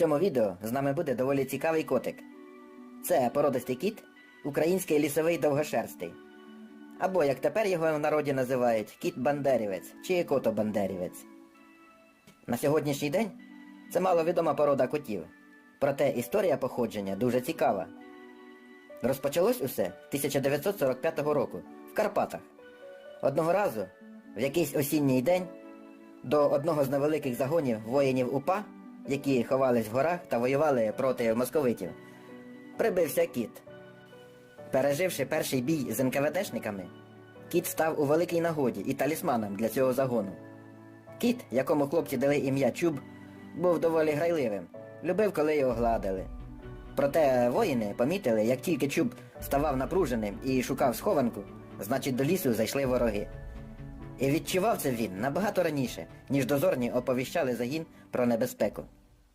цьому відео з нами буде доволі цікавий котик. Це породистий кіт, український лісовий довгошерстий. Або, як тепер його в народі називають, кіт-бандерівець чи кото-бандерівець. На сьогоднішній день це маловідома порода котів. Проте історія походження дуже цікава. Розпочалось усе 1945 року в Карпатах. Одного разу, в якийсь осінній день, до одного з невеликих загонів воїнів УПА, які ховались в горах та воювали проти московитів, прибився кіт. Переживши перший бій з НКВДшниками, кіт став у великій нагоді і талісманом для цього загону. Кіт, якому хлопці дали ім'я Чуб, був доволі грайливим, любив, коли його гладили. Проте воїни помітили, як тільки Чуб ставав напруженим і шукав схованку, значить до лісу зайшли вороги. І відчував це він набагато раніше, ніж дозорні оповіщали загін про небезпеку.